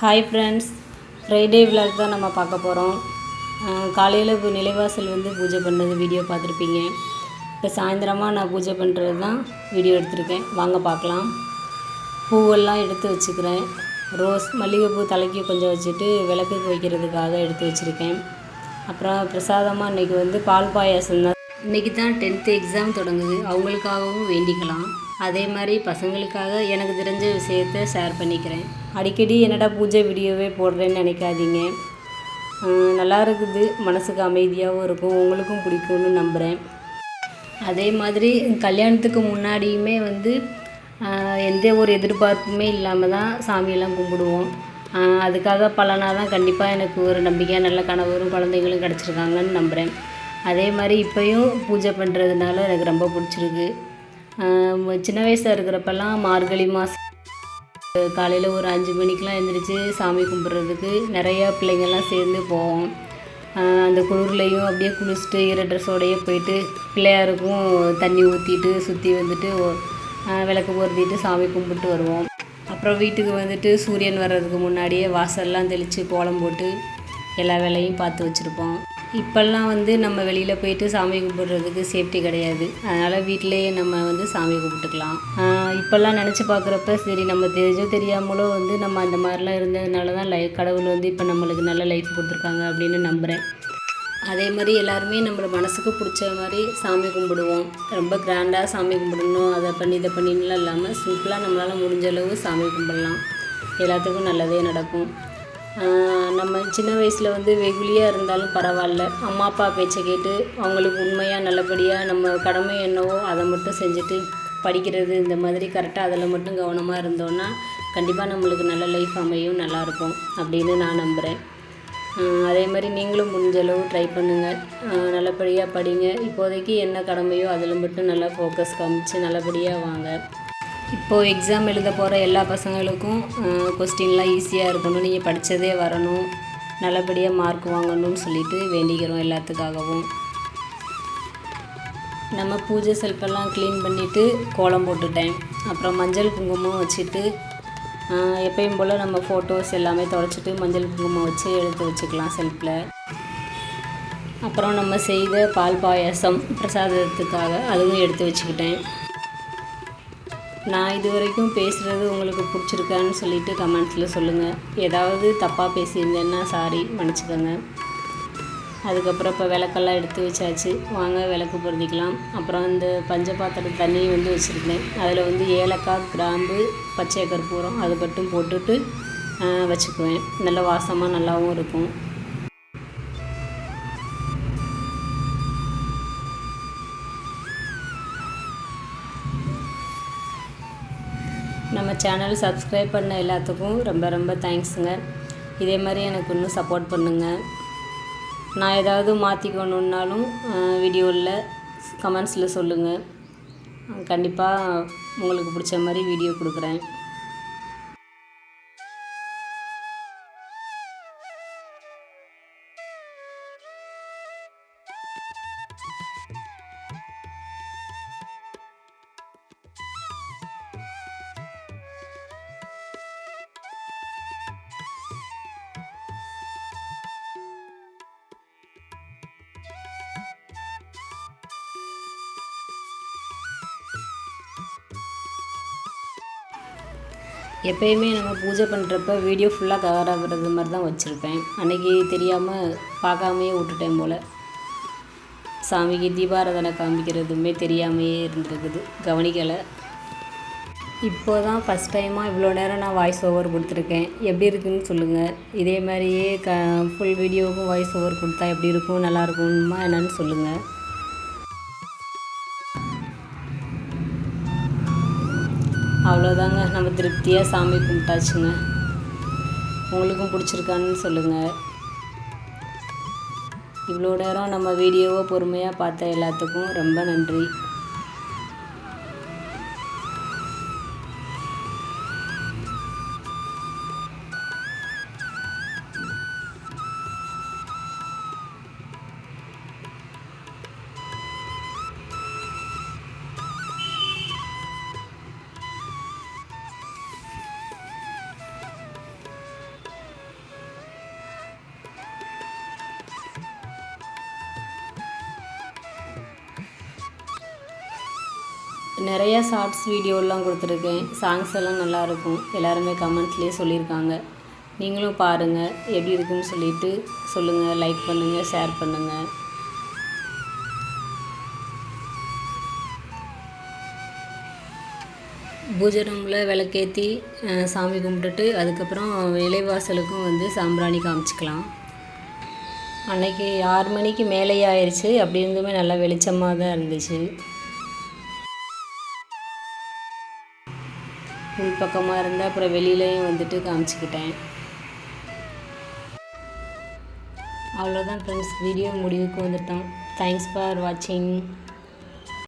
Hi friends Friday vlog தான் நம்ம பார்க்க போகிறோம் காலையில் இப்போ நிலைவாசல் வந்து பூஜை பண்ணது வீடியோ பார்த்துருப்பீங்க. இப்போ சாயந்தரமாக நான் பூஜை பண்ணுறது தான் வீடியோ எடுத்திருக்கேன். வாங்க பார்க்கலாம். பூவெல்லாம் எடுத்து வச்சுக்கிறேன். ரோஸ் மல்லிகைப்பூ தலைக்கு கொஞ்சம் வச்சுட்டு விளக்குக்கு வைக்கிறதுக்காக எடுத்து வச்சுருக்கேன். அப்புறம் பிரசாதமாக இன்றைக்கி வந்து பால் பாயாசம் தான். இன்றைக்கி தான் டென்த்து எக்ஸாம் தொடங்குது. அவங்களுக்காகவும் வேண்டிக்கலாம். அதே மாதிரி பசங்களுக்காக எனக்கு தெரிஞ்ச விஷயத்த ஷேர் பண்ணிக்கிறேன். அடிக்கடி என்னடா பூஜை வீடியோவே போடுறேன்னு நினைக்காதீங்க. நல்லா இருக்குது. மனசுக்கு அமைதியாகவும் இருக்கும். உங்களுக்கும் பிடிக்கும்னு நம்புகிறேன் அதே மாதிரி கல்யாணத்துக்கு முன்னாடியுமே வந்து எந்த ஒரு எதிர்பார்ப்புமே இல்லாமல் தான் சாமியெல்லாம் கும்பிடுவோம். அதுக்காக பலனாக தான் கண்டிப்பாக எனக்கு ஒரு நம்பிக்கையாக நல்ல கணவரும் குழந்தைங்களும் கிடச்சிருக்காங்கன்னு நம்புகிறேன் அதே மாதிரி இப்போயும் பூஜை பண்ணுறதுனால எனக்கு ரொம்ப பிடிச்சிருக்கு. சின்ன வயசாக இருக்கிறப்பெல்லாம் மார்கழி மாதம் காலையில் ஒரு அஞ்சு மணிக்கெலாம் எழுந்திரிச்சு சாமி கும்பிட்றதுக்கு நிறையா பிள்ளைங்கள்லாம் சேர்ந்து போவோம். அந்த குளிர்லையும் அப்படியே குளிச்சுட்டு ஈர ட்ரெஸ்ஸோடையே போயிட்டு பிள்ளையாருக்கும் தண்ணி ஊற்றிட்டு சுற்றி வந்துட்டு விளக்கு பொருத்திட்டு சாமி கும்பிட்டு வருவோம். அப்புறம் வீட்டுக்கு வந்துட்டு சூரியன் வர்றதுக்கு முன்னாடியே வாசல்லாம் தெளித்து கோலம் போட்டு எல்லா வேலையும் பார்த்து வச்சுருப்போம். இப்போல்லாம் வந்து நம்ம வெளியில் போயிட்டு சாமி கும்பிட்றதுக்கு சேஃப்டி கிடையாது. அதனால் வீட்டிலேயே நம்ம வந்து சாமி கும்பிட்டுக்கலாம். இப்போல்லாம் நினச்சி பார்க்குறப்ப சரி நம்ம தெரிஞ்சோ தெரியாமலோ வந்து நம்ம அந்த மாதிரிலாம் இருந்ததுனால தான் லை கடவுள் வந்து இப்போ நம்மளுக்கு நல்ல லைஃப் கொடுத்துருக்காங்க அப்படின்னு நம்புகிறேன் அதே மாதிரி எல்லாருமே நம்மளை மனசுக்கு பிடிச்ச மாதிரி சாமி கும்பிடுவோம். ரொம்ப கிராண்டாக சாமி கும்பிடணும். அதை பண்ணி இதை பண்ணின்னுலாம் இல்லாமல் சிம்பிளாக நம்மளால் முடிஞ்ச அளவு சாமி கும்பிடலாம். எல்லாத்துக்கும் நல்லதே நடக்கும். நம்ம சின்ன வயசில் வந்து வெகுளியாக இருந்தாலும் பரவாயில்ல. அம்மா அப்பா பேச்சை கேட்டு அவங்களுக்கு உண்மையாக நல்லபடியாக நம்ம கடமை என்னவோ அதை மட்டும் செஞ்சுட்டு படிக்கிறது இந்த மாதிரி கரெக்டாக அதில் மட்டும் கவனமாக இருந்தோன்னா கண்டிப்பாக நம்மளுக்கு நல்ல லைஃப் அமையும் நல்லாயிருக்கும் அப்படின்னு நான் நம்புகிறேன் அதே மாதிரி நீங்களும் முடிஞ்ச அளவு ட்ரை பண்ணுங்கள் நல்லபடியாக படிங்க. இப்போதைக்கு என்ன கடமையோ அதில் மட்டும் நல்லா ஃபோக்கஸ் காமிச்சு நல்லபடியாக வாங்க. இப்போது எக்ஸாம் எழுத போகிற எல்லா பசங்களுக்கும் கொஸ்டின்லாம் ஈஸியாக இருக்கணும். நீங்கள் படித்ததே வரணும். நல்லபடியாக மார்க் வாங்கணும்னு சொல்லிட்டு வேண்டிக்கிறோம் எல்லாத்துக்காகவும். நம்ம பூஜை செல்ஃபெல்லாம் க்ளீன் பண்ணிவிட்டு கோலம் போட்டுட்டேன். அப்புறம் மஞ்சள் குங்குமம் வச்சுட்டு எப்பயும் போல் நம்ம ஃபோட்டோஸ் எல்லாமே தொடச்சிட்டு மஞ்சள் குங்குமம் வச்சு எடுத்து வச்சுக்கலாம் செல்ஃபில் அப்புறம் நம்ம செய்த பால் பாயாசம் பிரசாதத்துக்காக அதுவும் எடுத்து வச்சுக்கிட்டேன். நான் இது வரைக்கும் பேசுகிறது உங்களுக்கு பிடிச்சிருக்கான்னு சொல்லிட்டு கமெண்ட்ஸில் சொல்லுங்கள் ஏதாவது தப்பாக பேசியிருந்தேன்னா சாரி மன்னிச்சுக்கோங்க. அதுக்கப்புறம் இப்போ விளக்கெல்லாம் எடுத்து வச்சாச்சு. வாங்க விளக்கு பொருந்திக்கலாம். அப்புறம் இந்த பஞ்ச பாத்திர தண்ணி வந்து வச்சுருந்தேன். அதில் வந்து ஏலக்காய் கிராம்பு பச்சை கற்பூரம் அது மட்டும் போட்டுட்டு வச்சுக்குவேன். நல்ல வாசமாக நல்லாவும் இருக்கும். நம்ம சேனல் சப்ஸ்கிரைப் பண்ண எல்லாத்துக்கும் ரொம்ப ரொம்ப தேங்க்ஸுங்க இதே மாதிரி எனக்கு இன்னும் சப்போர்ட் பண்ணுங்கள் நான் ஏதாவது மாற்றிக்கணுன்னாலும் வீடியோவில் கமெண்ட்ஸில் சொல்லுங்கள் கண்டிப்பாக உங்களுக்கு பிடிச்ச மாதிரி வீடியோ கொடுக்குறேன். எப்பயுமே நம்ம பூஜை பண்ணுறப்ப வீடியோ ஃபுல்லாக கவர் மாதிரி தான் வச்சுருப்பேன். அன்றைக்கி தெரியாமல் பார்க்காமையே விட்டுட்டேன் போல். சாமிக்கு தீபாராதனை காமிக்கிறதுமே தெரியாமையே இருந்திருக்குது. கவனிக்கலை. இப்போ தான் ஃபஸ்ட் டைமாக இவ்வளோ நேரம் நான் வாய்ஸ் ஓவர் கொடுத்துருக்கேன். எப்படி இருக்குன்னு சொல்லுங்கள் இதே மாதிரியே க ஃபுல் வீடியோவுக்கும் வாய்ஸ் ஓவர் கொடுத்தா எப்படி இருக்கும் நல்லாயிருக்குமா என்னென்னு என்னன்னு சொல்லுங்கள் அவ்வளோதாங்க நம்ம திருப்தியாக சாமி கும்பிட்டாச்சுங்க. உங்களுக்கும் பிடிச்சிருக்கான்னு சொல்லுங்கள் இவ்வளோ நேரம் நம்ம வீடியோவை பொறுமையாக பார்த்த எல்லாத்துக்கும் ரொம்ப நன்றி. நிறையா ஷார்ட்ஸ் வீடியோலாம் கொடுத்துருக்கேன். சாங்ஸ் எல்லாம் நல்லாயிருக்கும் எல்லாருமே கமெண்ட்லேயே சொல்லியிருக்காங்க. நீங்களும் பாருங்கள் எப்படி இருக்குன்னு சொல்லிட்டு சொல்லுங்கள் லைக் பண்ணுங்கள் ஷேர் பண்ணுங்கள் பூஜை ரூமில் விளக்கேற்றி சாமி கும்பிட்டுட்டு அதுக்கப்புறம் இலைவாசலுக்கும் வந்து சாம்பிராணி காமிச்சிக்கலாம். அன்னைக்கு ஆறு மணிக்கு மேலேயே ஆயிடுச்சு அப்படி இருந்துமே நல்லா வெளிச்சமாக தான் இருந்துச்சு. உள் பக்கமாக இருந்தால் அப்புறம் வெளியிலையும் வந்துட்டு காமிச்சிக்கிட்டேன். அவ்வளோதான் ஃப்ரெண்ட்ஸ் வீடியோ முடிவுக்கு வந்துட்டோம். தேங்க்ஸ் ஃபார் வாட்சிங்